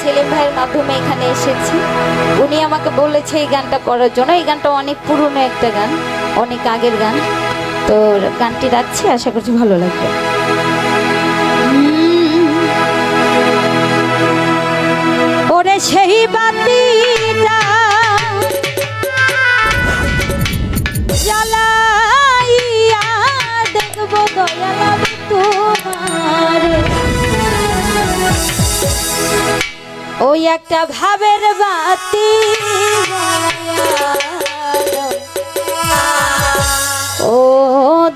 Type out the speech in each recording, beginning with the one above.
সেলিম ভাইয়ের মাধ্যমে এখানে এসেছি। উনি আমাকে বলেছে এই গানটা করার জন্য। এই গানটা অনেক পুরনো একটা গান, অনেক আগের গান। তো গানটি রাখছি, আশা করছি ভালো লাগবে। ওরে সেই বাতি জ্বালাইয়া দেখব দয়ালা তোমার। ওই একটা ভাবের বাতি ও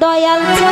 দয়াল